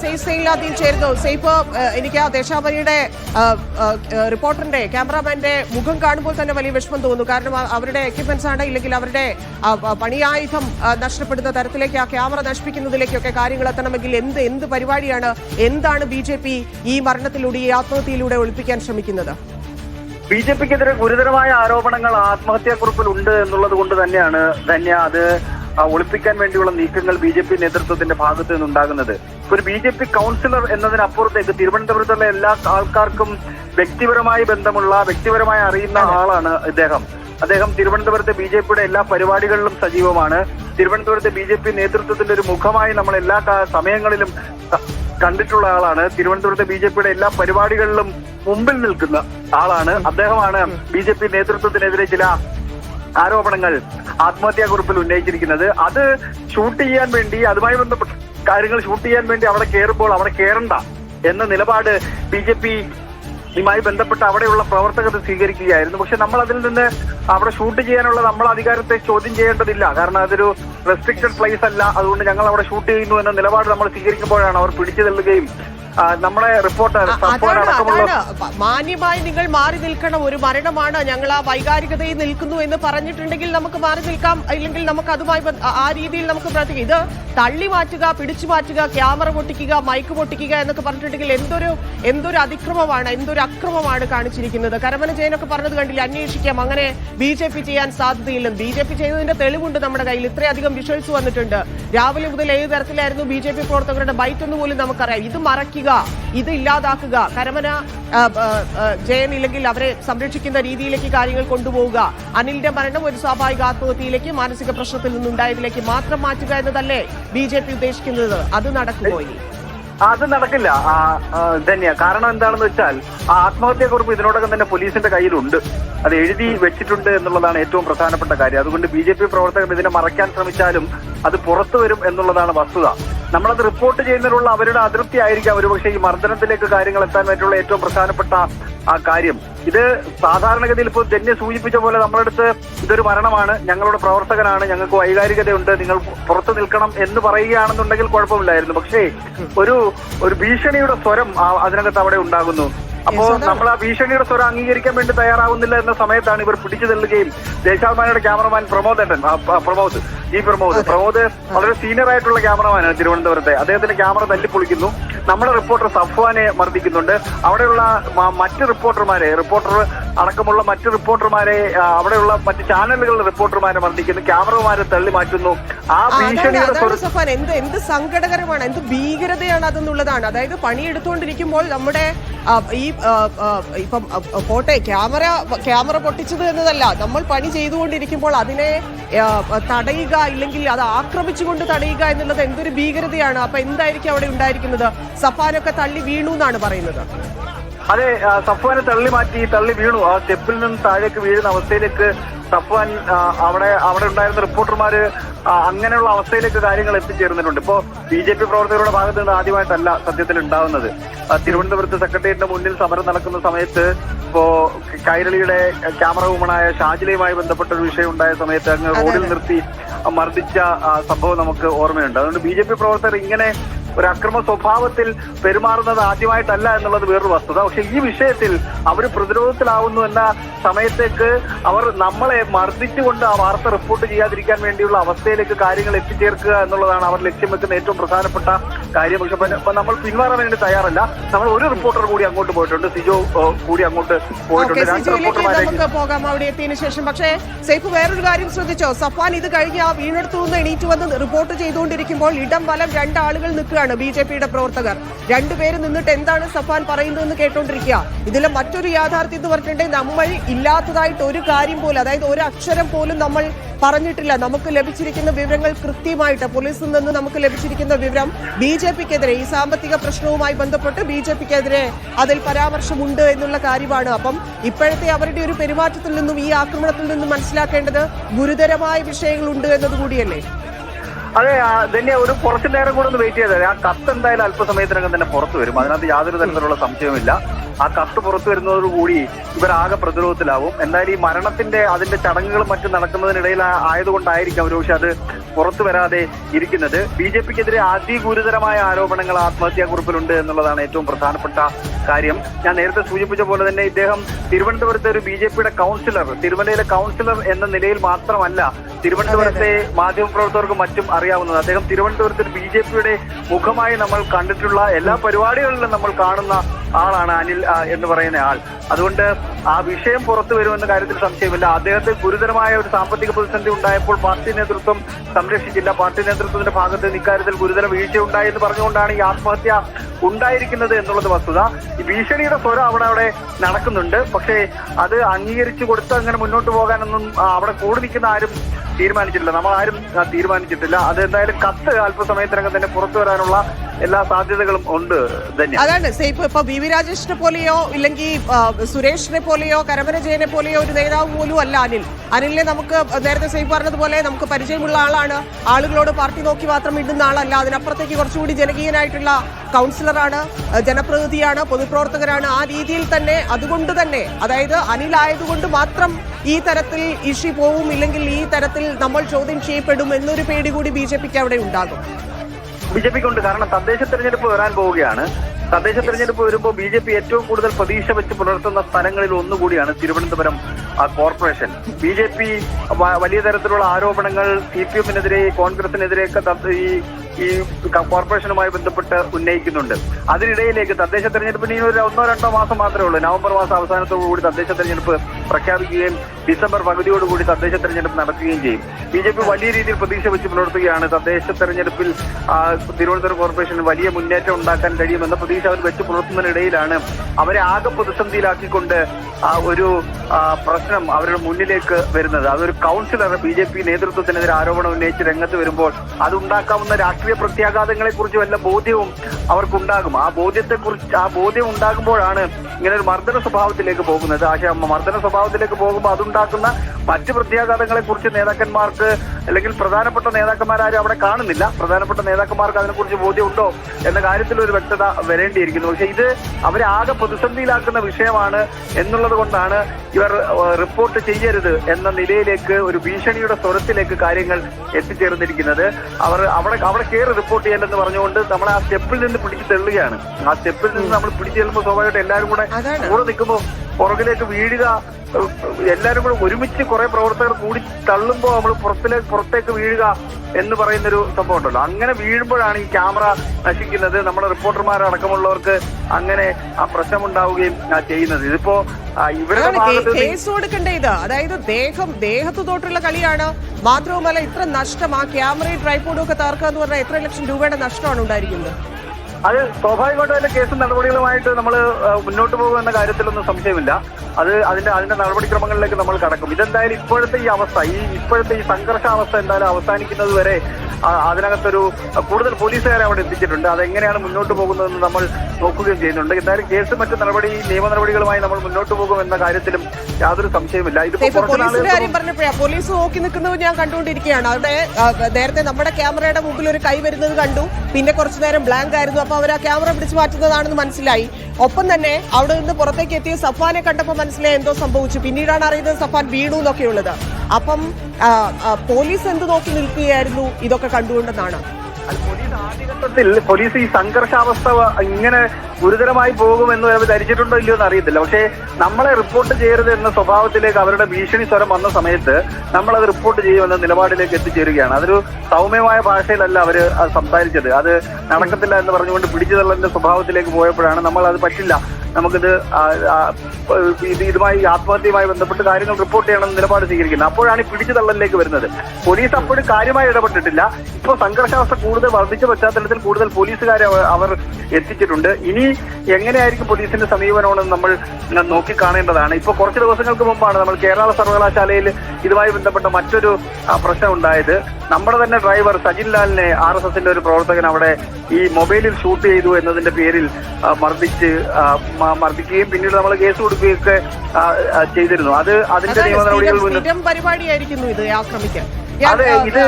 സെയ്ഫ് സെയിലാദ്യം ചേരുന്നു. സെയ്ഫ് എനിക്ക് ആ ആ, റിപ്പോർട്ടറിന്റെ ക്യാമറാമാന്റെ മുഖം കാണുമ്പോൾ തന്നെ വലിയ വിഷമം തോന്നുന്നു. കാരണം അവരുടെ എക്യുപ്മെന്റ്സ് ആണ് ഇല്ലെങ്കിൽ അവരുടെ പണിയായുധം നഷ്ടപ്പെടുന്ന തരത്തിലേക്ക് ആ ക്യാമറ നശിപ്പിക്കുന്നതിലേക്കൊക്കെ കാര്യങ്ങൾ എത്തണമെങ്കിൽ എന്ത് എന്ത് പരിപാടിയാണ് എന്താണ് ബി ഈ മരണത്തിലൂടെ ഈ ആത്മഹത്യയിലൂടെ ഒളിപ്പിക്കാൻ ശ്രമിക്കുന്നത്? ബി ജെ പിക്കെതിരെ ഗുരുതരമായ ആരോപണങ്ങൾ ആത്മഹത്യാക്കുറിപ്പിൽ ഉണ്ട് എന്നുള്ളത് കൊണ്ട് തന്നെയാണ് ധന്യ അത് ഒളിപ്പിക്കാൻ വേണ്ടിയുള്ള നീക്കങ്ങൾ ബി ജെ പി നേതൃത്വത്തിന്റെ ഭാഗത്ത് നിന്നുണ്ടാകുന്നത്. ഒരു ബി ജെ പി കൗൺസിലർ എന്നതിനപ്പുറത്തേക്ക് തിരുവനന്തപുരത്തുള്ള എല്ലാ ആൾക്കാർക്കും വ്യക്തിപരമായി ബന്ധമുള്ള വ്യക്തിപരമായി അറിയുന്ന ആളാണ് ഇദ്ദേഹം. അദ്ദേഹം തിരുവനന്തപുരത്തെ ബി ജെ പിയുടെ എല്ലാ പരിപാടികളിലും സജീവമാണ്. തിരുവനന്തപുരത്തെ ബി ജെ പി നേതൃത്വത്തിന്റെ ഒരു മുഖമായി നമ്മൾ എല്ലാ സമയങ്ങളിലും കണ്ടിട്ടുള്ള ആളാണ്. തിരുവനന്തപുരത്തെ ബി ജെ പിയുടെ എല്ലാ പരിപാടികളിലും മുമ്പിൽ നിൽക്കുന്ന ആളാണ്. അദ്ദേഹമാണ് ബി ജെ പി നേതൃത്വത്തിനെതിരെ ചില ആരോപണങ്ങൾ ആത്മഹത്യാ കുറിപ്പിൽ ഉന്നയിച്ചിരിക്കുന്നത്. അത് ഷൂട്ട് ചെയ്യാൻ വേണ്ടി അതുമായി ബന്ധപ്പെട്ട കാര്യങ്ങൾ ഷൂട്ട് ചെയ്യാൻ വേണ്ടി അവിടെ കയറുമ്പോൾ അവിടെ കയറണ്ട എന്ന നിലപാട് ബി ജെ പി ഇതുമായി ബന്ധപ്പെട്ട് അവിടെയുള്ള പ്രവർത്തകർ സ്വീകരിക്കുകയായിരുന്നു. പക്ഷെ നമ്മൾ അതിൽ നിന്ന് അവിടെ ഷൂട്ട് ചെയ്യാനുള്ള നമ്മൾ അധികാരത്തെ ചോദ്യം ചെയ്യേണ്ടതില്ല. കാരണം അതൊരു റെസ്ട്രിക്റ്റഡ് പ്ലേസ് അല്ല. അതുകൊണ്ട് ഞങ്ങൾ അവിടെ ഷൂട്ട് ചെയ്യുന്നു എന്ന നിലപാട് നമ്മൾ സ്വീകരിക്കുമ്പോഴാണ് അവർ പിടിച്ചു തള്ളുകയും ആ, നമ്മളെ റിപ്പോർട്ടർ മാന്യമായി നിങ്ങൾ മാറി നിൽക്കണം. ഒരു മരണമാണ് ഞങ്ങൾ ആ വൈകാരികതയിൽ നിൽക്കുന്നു എന്ന് പറഞ്ഞിട്ടുണ്ടെങ്കിൽ നമുക്ക് മാറി നിൽക്കാം. അല്ലെങ്കിൽ നമുക്ക് അതുമായി ആ- ആ രീതിയിൽ നമുക്ക് പ്രവർത്തിക്കാം ഇത് തള്ളി മാറ്റുക പിടിച്ചു മാറ്റുക ക്യാമറ പൊട്ടിക്കുക മൈക്ക് പൊട്ടിക്കുക എന്നൊക്കെ പറഞ്ഞിട്ടുണ്ടെങ്കിൽ എന്തൊരു എന്തൊരു അതിക്രമമാണ് എന്തൊരു അക്രമമാണ് കാണിച്ചിരിക്കുന്നത്. കരമന ജയനൊക്കെ പറഞ്ഞത് കണ്ടില്ല? അന്വേഷിക്കാം. അങ്ങനെ ബി ജെ പി ചെയ്യാൻ സാധ്യതയില്ലെന്ന്. ബി ജെ പി ചെയ്തതിന്റെ തെളിവുണ്ട് നമ്മുടെ കയ്യിൽ. ഇത്രയധികം വിഷ്വൽസ് വന്നിട്ടുണ്ട്. രാവിലെ മുതൽ ഏത് തരത്തിലായിരുന്നു ബി ജെ പി പ്രവർത്തകരുടെ ബൈറ്റ് എന്ന് പോലും നമുക്കറിയാം. ഇത് മറയ്ക്കുക. ഇത് ഇല്ലാതാക്കുക കരമന ജയൻ ഇല്ലെങ്കിൽ അവരെ സംരക്ഷിക്കുന്ന രീതിയിലേക്ക് കാര്യങ്ങൾ കൊണ്ടുപോവുക അനിലിന്റെ മരണം ഒരു സ്വാഭാവിക ആത്മഹത്യയിലേക്ക് മാനസിക പ്രശ്നത്തിൽ നിന്നുണ്ടായതിലേക്ക് മാത്രം മാറ്റുക എന്നതല്ലേ ബി ജെ പി ഉദ്ദേശിക്കുന്നത്? അത് നടക്കുമോ ഇനി? അത് നടക്കില്ല. ധന്യ കാരണം എന്താണെന്ന് വെച്ചാൽ ആ ആത്മഹത്യക്കുറിപ്പ് ഇതിനോടകം തന്നെ പോലീസിന്റെ കയ്യിലുണ്ട്. അത് എഴുതി വെച്ചിട്ടുണ്ട് എന്നുള്ളതാണ് ഏറ്റവും പ്രധാനപ്പെട്ട കാര്യം. അതുകൊണ്ട് ബി പ്രവർത്തകർ ഇതിനെ മറയ്ക്കാൻ ശ്രമിച്ചാലും അത് പുറത്തു വരും എന്നുള്ളതാണ് വസ്തുത. നമ്മളത് റിപ്പോർട്ട് ചെയ്യുന്നതിനുള്ള അവരുടെ അതൃപ്തി ആയിരിക്കാം ഒരുപക്ഷെ ഈ മർദ്ദനത്തിലേക്ക് കാര്യങ്ങൾ എത്താൻ പറ്റുള്ള ഏറ്റവും പ്രധാനപ്പെട്ട ആ കാര്യം. ഇത് സാധാരണഗതിയിൽ ഇപ്പോൾ ജന്യ സൂചിപ്പിച്ച പോലെ നമ്മളടുത്ത് ഇതൊരു മരണമാണ്. ഞങ്ങളുടെ പ്രവർത്തകനാണ്. ഞങ്ങൾക്ക് വൈകാരികതയുണ്ട്. നിങ്ങൾ പുറത്തു നിൽക്കണം എന്ന് പറയുകയാണെന്നുണ്ടെങ്കിൽ കുഴപ്പമില്ലായിരുന്നു. പക്ഷേ ഒരു ഒരു ഭീഷണിയുടെ സ്വരം അതിനകത്ത് അവിടെ ഉണ്ടാകുന്നു. അപ്പോ നമ്മൾ ആ ഭീഷണിയുടെ സ്വരം അംഗീകരിക്കാൻ വേണ്ടി തയ്യാറാവുന്നില്ല എന്ന സമയത്താണ് ഇവർ പിടിച്ചു തള്ളുകയും ദേശാഭിമാനിയുടെ ക്യാമറമാൻ പ്രമോദേട്ടൻ പ്രമോദ് ഈ പ്രമോദ്. പ്രമോദ് വളരെ സീനിയർ ആയിട്ടുള്ള ക്യാമറമാനാണ് തിരുവനന്തപുരത്തെ. അദ്ദേഹത്തിന്റെ ക്യാമറ തല്ലിപ്പൊളിക്കുന്നു. നമ്മുടെ റിപ്പോർട്ടർ സഫ്വാനെ മർദ്ദിക്കുന്നുണ്ട്. അവിടെയുള്ള മറ്റ് റിപ്പോർട്ടർമാരെ റിപ്പോർട്ടർ അടക്കമുള്ള മറ്റ് റിപ്പോർട്ടർമാരെ അവിടെയുള്ള മറ്റ് ചാനലുകളിലെ റിപ്പോർട്ടർമാരെ മർദ്ദിക്കുന്നു. ക്യാമറമാരെ തള്ളി മാറ്റുന്നു. ആ ഭീഷണി ഭീഷണിയുടെ എന്ത് എന്ത് സങ്കടകരമാണ് എന്ത് ഭീകരതയാണ് അതെന്നുള്ളതാണ്. അതായത് പണിയെടുത്തുകൊണ്ടിരിക്കുമ്പോൾ നമ്മുടെ ഈ ഇപ്പം പോട്ടെ ക്യാമറ ക്യാമറ പൊട്ടിച്ചത് എന്നതല്ല. നമ്മൾ പണി ചെയ്തുകൊണ്ടിരിക്കുമ്പോൾ അതിനെ തടയുക ഇല്ലെങ്കിൽ അത് ആക്രമിച്ചുകൊണ്ട് തടയുക എന്നുള്ളത് എന്തൊരു ഭീകരതയാണ്. അപ്പൊ എന്തായിരിക്കും അവിടെ ഉണ്ടായിരിക്കുന്നത്? സഫാനൊക്കെ തള്ളി വീണു എന്നാണ് പറയുന്നത്. അതെ സഫ്വാനെ തള്ളി മാറ്റി തള്ളി വീണു. ആ സ്റ്റെപ്പിൽ നിന്ന് താഴേക്ക് വീഴുന്ന അവസ്ഥയിലേക്ക് സഫ്വാൻ അവിടെ അവിടെ ഉണ്ടായിരുന്ന റിപ്പോർട്ടർമാര് അങ്ങനെയുള്ള അവസ്ഥയിലേക്ക് കാര്യങ്ങൾ എത്തിച്ചേർന്നിട്ടുണ്ട്. ഇപ്പോ ബി ജെ പി പ്രവർത്തകരുടെ ഭാഗത്ത് നിന്ന് ആദ്യമായിട്ടല്ല സത്യത്തിൽ ഉണ്ടാവുന്നത്. തിരുവനന്തപുരത്ത് സെക്രട്ടേറിയറ്റിന്റെ മുന്നിൽ സമരം നടക്കുന്ന സമയത്ത് ഇപ്പോ കൈരളിയുടെ ക്യാമറ വുമണായ ഷാജിലയുമായി ബന്ധപ്പെട്ട ഒരു വിഷയം ഉണ്ടായ സമയത്ത് അങ്ങ് റോഡിൽ നിർത്തി മർദ്ദിച്ച സംഭവം നമുക്ക് ഓർമ്മയുണ്ട്. അതുകൊണ്ട് ബി ജെ പി പ്രവർത്തകർ ഇങ്ങനെ ഒരു അക്രമ സ്വഭാവത്തിൽ പെരുമാറുന്നത് ആദ്യമായിട്ടല്ല എന്നുള്ളത് വേറൊരു വസ്തുത. പക്ഷെ ഈ വിഷയത്തിൽ അവർ പ്രതിരോധത്തിലാവുന്നു എന്ന സമയത്തേക്ക് അവർ നമ്മളെ മർദ്ദിച്ചുകൊണ്ട് ആ വാർത്ത റിപ്പോർട്ട് ചെയ്യാതിരിക്കാൻ വേണ്ടിയുള്ള അവസ്ഥയിലേക്ക് കാര്യങ്ങൾ എത്തിച്ചേർക്കുക എന്നുള്ളതാണ് അവർ ലക്ഷ്യം വെക്കുന്ന ഏറ്റവും പ്രധാനപ്പെട്ട കാര്യം പക്ഷെ നമ്മൾ പിന്മാറാൻ വേണ്ടി തയ്യാറല്ല. നമ്മൾ ഒരു റിപ്പോർട്ടർ കൂടി അങ്ങോട്ട് പോയിട്ടുണ്ട്. സിജോ കൂടി അങ്ങോട്ട് പോയിട്ടുണ്ട്. രണ്ട് റിപ്പോർട്ടർമാരെ പോകാം. അവിടെ എത്തിയതിനു ശേഷം. പക്ഷേ സേഫ് വേറൊരു കാര്യം ശ്രദ്ധിച്ചോ? സഫാൻ ഇത് കഴിഞ്ഞ് ആ വീണെടുത്തു നിന്ന് എണീറ്റ് വന്ന് റിപ്പോർട്ട് ചെയ്തുകൊണ്ടിരിക്കുമ്പോൾ ഇടം വലം രണ്ടാളുകൾ നിൽക്കുകയാണ് ബി ജെ പിയുടെ പ്രവർത്തകർ. രണ്ടുപേര് നിന്നിട്ട് എന്താണ് സഫാൻ പറയുന്നതെന്ന് കേട്ടോണ്ടിരിക്കുക. ഇതിലെ മറ്റൊരു യാഥാർത്ഥ്യം എന്ന് പറഞ്ഞിട്ടുണ്ടെങ്കിൽ നമ്മൾ ഇല്ലാത്തതായിട്ട് ഒരു കാര്യം പോലും അതായത് ഒരു അക്ഷരം പോലും നമ്മൾ പറഞ്ഞിട്ടില്ല. നമുക്ക് ലഭിച്ചിരിക്കുന്ന വിവരങ്ങൾ കൃത്യമായിട്ട് പോലീസിൽ നിന്ന് നമുക്ക് ലഭിച്ചിരിക്കുന്ന വിവരം ബി ജെ പിക്കെതിരെ ഈ സാമ്പത്തിക പ്രശ്നവുമായി ബന്ധപ്പെട്ട് ബി ജെ പിക്കെതിരെ അതിൽ പരാമർശമുണ്ട് എന്നുള്ള കാര്യമാണ്. അപ്പം ഇപ്പോഴത്തെ അവരുടെ ഒരു പെരുമാറ്റത്തിൽ നിന്നും ഈ ആക്രമണത്തിൽ നിന്നും മനസ്സിലാക്കേണ്ടത് ഗുരുതരമായ വിഷയങ്ങളുണ്ട് എന്നതുകൂടിയല്ലേ അതെ തന്നെ ഒരു കുറച്ചു നേരം കൂടെ ഒന്ന് വെയിറ്റ് ചെയ്താൽ ആ കത്ത് എന്തായാലും അല്പസമയത്തിനകം തന്നെ പുറത്തു വരും. അതിനകത്ത് യാതൊരു തരത്തിലുള്ള സംശയവുമില്ല. ആ കത്ത് പുറത്തു വരുന്നതോടുകൂടി ഇവർ ആകെ പ്രതിരോധത്തിലാവും. എന്തായാലും ഈ മരണത്തിന്റെ അതിന്റെ ചടങ്ങുകളും മറ്റും നടക്കുന്നതിനിടയിൽ ആയതുകൊണ്ടായിരിക്കും അവർ പക്ഷെ അത് പുറത്തു വരാതെ ഇരിക്കുന്നത്. ബി ജെ പിക്കെതിരെ അതിഗുരുതരമായ ആരോപണങ്ങൾ ആത്മഹത്യാ കുറിപ്പിലുണ്ട് എന്നുള്ളതാണ് ഏറ്റവും പ്രധാനപ്പെട്ട കാര്യം. ഞാൻ നേരത്തെ സൂചിപ്പിച്ച പോലെ തന്നെ ഇദ്ദേഹം തിരുവനന്തപുരത്തെ ഒരു ബി ജെ പിയുടെ കൗൺസിലർ. തിരുവല്ലയിലെ കൗൺസിലർ എന്ന നിലയിൽ മാത്രമല്ല തിരുവനന്തപുരത്തെ മാധ്യമപ്രവർത്തകർക്കും മറ്റും അറിയാവുന്നത്. അദ്ദേഹം തിരുവനന്തപുരത്ത് ബി ജെ പിയുടെ മുഖമായി നമ്മൾ കണ്ടിട്ടുള്ള എല്ലാ പരിപാടികളിലും നമ്മൾ കാണുന്ന ആളാണ് അനിൽ എന്ന് പറയുന്ന ആൾ. അതുകൊണ്ട് ആ വിഷയം പുറത്തു വരുമെന്ന കാര്യത്തിൽ സംശയമില്ല. അദ്ദേഹത്തെ ഗുരുതരമായ ഒരു സാമ്പത്തിക പ്രതിസന്ധി ഉണ്ടായപ്പോൾ പാർട്ടി നേതൃത്വം സംരക്ഷിച്ചില്ല. പാർട്ടി നേതൃത്വത്തിന്റെ ഭാഗത്ത് ഇക്കാര്യത്തിൽ ഗുരുതര വീഴ്ച ഉണ്ടായി എന്ന് പറഞ്ഞുകൊണ്ടാണ് ഈ ആത്മഹത്യ ഉണ്ടായിരിക്കുന്നത് എന്നുള്ളത് വസ്തുത. ഈ ഭീഷണിയുടെ സ്വരം അവിടെ അവിടെ നടക്കുന്നുണ്ട്. പക്ഷേ അത് അംഗീകരിച്ചു കൊടുത്ത് അങ്ങനെ മുന്നോട്ട് പോകാനൊന്നും അവിടെ കൂടി നിൽക്കുന്ന ആരും തീരുമാനിച്ചിട്ടില്ല. നമ്മൾ ആരും തീരുമാനിച്ചിട്ടില്ല. അത് എന്തായാലും കത്ത് അല്പസമയത്തിനകം തന്നെ പുറത്തു വരാനുള്ള എല്ലാ സാധ്യതകളും ഉണ്ട് അതാണ്. ഇപ്പൊ ബി വി രാജേഷിനെ പോലെയോ ഇല്ലെങ്കിൽ സുരേഷിനെ പോലെയോ കരമന ജയനെ പോലെയോ ഒരു നേതാവ് പോലും അല്ല അനിൽ. അനിലിനെ നമുക്ക് നേരത്തെ സേഫ് പറഞ്ഞതുപോലെ നമുക്ക് പരിചയമുള്ള ആളാണ്. ആളുകളോട് പാർട്ടി നോക്കി മാത്രം ഇടുന്ന ആളല്ല. അതിനപ്പുറത്തേക്ക് കുറച്ചുകൂടി ജനകീയനായിട്ടുള്ള കൗൺസിലറാണ് ജനപ്രതിനിധിയാണ് പൊതുപ്രവർത്തകരാണ്. ആ രീതിയിൽ തന്നെ അതുകൊണ്ട് തന്നെ അതായത് അനിൽ ആയതുകൊണ്ട് മാത്രം ഈ തരത്തിൽ ഇഷി പോവും ഇല്ലെങ്കിൽ ഈ തരത്തിൽ നമ്മൾ ചോദ്യം ചെയ്യപ്പെടും എന്നൊരു പേടി കൂടി ബി ജെ പിക്ക് അവിടെ ഉണ്ടാകും. ബി ജെ പിക്കുണ്ട് കാരണം തദ്ദേശ തെരഞ്ഞെടുപ്പ് വരാൻ പോവുകയാണ്. തദ്ദേശ തെരഞ്ഞെടുപ്പ് വരുമ്പോൾ ബി ജെ പി ഏറ്റവും കൂടുതൽ പ്രതീക്ഷ വെച്ച് പുലർത്തുന്ന സ്ഥലങ്ങളിൽ ഒന്നുകൂടിയാണ് Thiruvananthapuram corporation. B J P വലിയ തരത്തിലുള്ള ആരോപണങ്ങൾ സി പി എമ്മിനെതിരെ കോൺഗ്രസിനെതിരെയൊക്കെ ഈ ഈ കോർപ്പറേഷനുമായി ബന്ധപ്പെട്ട് ഉന്നയിക്കുന്നുണ്ട്. അതിനിടയിലേക്ക് തദ്ദേശ തെരഞ്ഞെടുപ്പിന് ഒരു ഒന്നോ രണ്ടോ മാസം മാത്രമേ ഉള്ളൂ. നവംബർ മാസം അവസാനത്തോടു കൂടി തദ്ദേശ തെരഞ്ഞെടുപ്പ് പ്രഖ്യാപിക്കുകയും ഡിസംബർ പകുതിയോടുകൂടി തദ്ദേശ തെരഞ്ഞെടുപ്പ് നടത്തുകയും ചെയ്യും. ബി ജെ പി വലിയ രീതിയിൽ പ്രതീക്ഷ വെച്ച് പുലർത്തുകയാണ് തദ്ദേശ തെരഞ്ഞെടുപ്പിൽ തിരുവനന്തപുരം കോർപ്പറേഷന് വലിയ മുന്നേറ്റം ഉണ്ടാക്കാൻ കഴിയുമെന്ന പ്രതീക്ഷ അവർ വെച്ച് പുലർത്തുന്നതിനിടയിലാണ് അവരെ ആകെ പ്രതിസന്ധിയിലാക്കിക്കൊണ്ട് ഒരു പ്രശ്നം അവരുടെ മുന്നിലേക്ക് വരുന്നത്. അതൊരു കൗൺസിലർ ബി ജെ പി നേതൃത്വത്തിനെതിരെ ആരോപണം ഉന്നയിച്ച് രംഗത്ത് വരുമ്പോൾ അതുണ്ടാക്കാവുന്ന രാഷ്ട്രീയ പ്രത്യാഘാതങ്ങളെ കുറിച്ച് വല്ല ബോധ്യവും അവർക്കുണ്ടാകും. ആ ബോധ്യത്തെക്കുറിച്ച് ആ ബോധ്യം ഉണ്ടാകുമ്പോഴാണ് ഇങ്ങനെ ഒരു മർദ്ദന സ്വഭാവത്തിലേക്ക് പോകുന്നത്. ആശയ മർദ്ദന സ്വഭാവത്തിലേക്ക് പോകുമ്പോൾ അതുണ്ടാക്കുന്ന മറ്റ് പ്രത്യാഘാതങ്ങളെ കുറിച്ച് നേതാക്കന്മാർക്ക് അല്ലെങ്കിൽ പ്രധാനപ്പെട്ട നേതാക്കന്മാരാരും അവിടെ കാണുന്നില്ല. പ്രധാനപ്പെട്ട നേതാക്കന്മാർക്ക് അതിനെക്കുറിച്ച് ബോധ്യമുണ്ടോ എന്ന കാര്യത്തിൽ ഒരു വ്യക്തത വരേണ്ടിയിരിക്കുന്നു. പക്ഷേ ഇത് അവരെ ആകെ പ്രതിസന്ധിയിലാക്കുന്ന വിഷയമാണ് എന്നുള്ളത് കൊണ്ടാണ് ഇവർ റിപ്പോർട്ട് ചെയ്യരുത് എന്ന നിലയിലേക്ക് ഒരു ഭീഷണിയുടെ സ്വരത്തിലേക്ക് കാര്യങ്ങൾ എത്തിച്ചേർന്നിരിക്കുന്നത്. അവർ അവിടെ അവിടെ കയറി റിപ്പോർട്ട് ചെയ്യലെന്ന് പറഞ്ഞുകൊണ്ട് നമ്മൾ ആ സ്റ്റെപ്പിൽ നിന്ന് പിടിച്ചു തള്ളുകയാണ്. ആ സ്റ്റെപ്പിൽ നിന്ന് നമ്മൾ പിടിച്ചു ചെല്ലുമ്പോൾ സ്വാഭാവികമായിട്ട് എല്ലാവരും കൂടെ. കൂടെ നിൽക്കുമ്പോൾ പുറകിലേക്ക് വീഴുക എല്ലാവരും കൂടെ ഒരുമിച്ച് കുറെ പ്രവർത്തകർ കൂടി തള്ളുമ്പോൾ നമ്മൾ പുറത്തിലേക്ക് പുറത്തേക്ക് വീഴുക എന്ന് പറയുന്നൊരു സംഭവം ഉണ്ടല്ലോ അങ്ങനെ വീഴുമ്പോഴാണ് ഈ ക്യാമറ നശിക്കുന്നത്. നമ്മുടെ റിപ്പോർട്ടർമാരടക്കമുള്ളവർക്ക് അങ്ങനെ ആ പ്രശ്നമുണ്ടാവുകയും ഉണ്ടാവുകയും ചെയ്യുന്നത്. ഇതിപ്പോ ഇവരുടെ കേസ് കൊടുക്കണ്ടേ ഇത്? അതായത് ദേഹം ദേഹത്തു തൊട്ടുള്ള കളിയാണ്. മാത്രവുമല്ല ഇത്ര നഷ്ടം ആ ക്യാമറയും ട്രൈപോഡും ഒക്കെ തകർക്കുക എന്ന് പറഞ്ഞാൽ എത്ര ലക്ഷം രൂപയുടെ നഷ്ടമാണ് ഉണ്ടായിരിക്കുന്നത്? അത് സ്വാഭാവികമായിട്ടും അതിന്റെ കേസും നടപടികളുമായിട്ട് നമ്മൾ മുന്നോട്ട് പോകുമെന്ന കാര്യത്തിലൊന്നും സംശയമില്ല. അത് അതിന്റെ അതിന്റെ നടപടിക്രമങ്ങളിലേക്ക് നമ്മൾ കടക്കും. ഇതെന്തായാലും ഇപ്പോഴത്തെ ഈ അവസ്ഥ ഈ ഇപ്പോഴത്തെ ഈ സംഘർഷാവസ്ഥ എന്തായാലും അവസാനിക്കുന്നത് വരെ അതിനകത്തൊരു കൂടുതൽ പോലീസുകാരെ അവിടെ എത്തിച്ചിട്ടുണ്ട്. അതെങ്ങനെയാണ് മുന്നോട്ട് പോകുന്നതെന്ന് നമ്മൾ നോക്കുകയും ചെയ്യുന്നുണ്ട്. എന്തായാലും കേസ് മറ്റ് നടപടി നിയമ നടപടികളുമായി നമ്മൾ മുന്നോട്ട് പോകും എന്ന കാര്യത്തിലും യാതൊരു സംശയമില്ല ഇത് പോലീസ് നോക്കി നിൽക്കുന്നത് ഞാൻ കണ്ടുകൊണ്ടിരിക്കുകയാണ്. അവിടെ നേരത്തെ നമ്മുടെ ക്യാമറയുടെ മുമ്പിൽ ഒരു കൈ വരുന്നത് കണ്ടു. പിന്നെ കുറച്ചു നേരം ബ്ലാങ്ക് ആയിരുന്നു. അപ്പൊ അവർ ആ ക്യാമറ പിടിച്ചു മാറ്റുന്നതാണെന്ന് മനസ്സിലായി. ഒപ്പം തന്നെ അവിടെ നിന്ന് പുറത്തേക്ക് എത്തിയ സഫാനെ കണ്ടപ്പോൾ മനസ്സിലായി എന്തോ സംഭവിച്ചു. പിന്നീടാണ് അറിയുന്നത് സഫാൻ വീണു എന്നൊക്കെയുള്ളത്. അപ്പം പോലീസ് എന്ത് നോക്കി നിൽക്കുകയായിരുന്നു? ഇതൊക്കെ കണ്ടുകൊണ്ടെന്നാണ്. ആദ്യഘട്ടത്തിൽ പോലീസ് ഈ സംഘർഷാവസ്ഥ ഇങ്ങനെ ഗുരുതരമായി പോകുമെന്ന് ധരിച്ചിട്ടുണ്ടോ ഇല്ലയോ എന്ന് അറിയത്തില്ല. പക്ഷേ നമ്മളെ റിപ്പോർട്ട് ചെയ്യരുത് എന്ന സ്വഭാവത്തിലേക്ക് അവരുടെ ഭീഷണി സ്വരം വന്ന സമയത്ത് നമ്മളത് റിപ്പോർട്ട് ചെയ്യുമെന്ന നിലപാടിലേക്ക് എത്തിച്ചേരുകയാണ്. അതൊരു സൗമ്യമായ ഭാഷയിലല്ല അവർ സംസാരിച്ചത്. അത് നടക്കത്തില്ല എന്ന് പറഞ്ഞുകൊണ്ട് പിടിച്ചു സ്വഭാവത്തിലേക്ക് പോയപ്പോഴാണ് നമ്മൾ അത് പറ്റില്ല. നമുക്കിത് ഇത് ഇതുമായി ആത്മഹത്യയുമായി ബന്ധപ്പെട്ട് കാര്യങ്ങൾ റിപ്പോർട്ട് ചെയ്യണം എന്ന് നിലപാട് സ്വീകരിക്കുന്നത് അപ്പോഴാണ് ഈ പിടിച്ചു തള്ളലിലേക്ക് വരുന്നത്. പോലീസ് അപ്പോഴും കാര്യമായി ഇടപെട്ടിട്ടില്ല. ഇപ്പോൾ സംഘർഷാവസ്ഥ കൂടുതൽ വർദ്ധിച്ച പശ്ചാത്തലത്തിൽ കൂടുതൽ പോലീസുകാരെ അവർ എത്തിച്ചിട്ടുണ്ട്. ഇനി എങ്ങനെയായിരിക്കും പോലീസിന്റെ സമീപനമെന്ന് നമ്മൾ നോക്കി കാണേണ്ടതാണ്. ഇപ്പോൾ കുറച്ച് ദിവസങ്ങൾക്ക് മുമ്പാണ് നമ്മൾ കേരള സർവകലാശാലയിൽ ഇതുമായി ബന്ധപ്പെട്ട മറ്റൊരു പ്രശ്നം ഉണ്ടായത്. നമ്മുടെ തന്നെ ഡ്രൈവർ സജിൻ ലാലിനെ ആർ എസ് എസിന്റെ ഒരു പ്രവർത്തകൻ അവിടെ ഈ മൊബൈലിൽ ഷൂട്ട് ചെയ്തു എന്നതിന്റെ പേരിൽ മർദ്ദിച്ച് മർദ്ദിക്കുകയും പിന്നീട് നമ്മൾ കേസ് കൊടുക്കുകയൊക്കെ ആ, ആ, ചെയ്തിരുന്നു. അത് അതിന്റെ നിയമ നടപടികൾ പരിപാടിയായിരിക്കുന്നു ഇത് ആക്രമിക്കാൻ. അതെ, ഇത്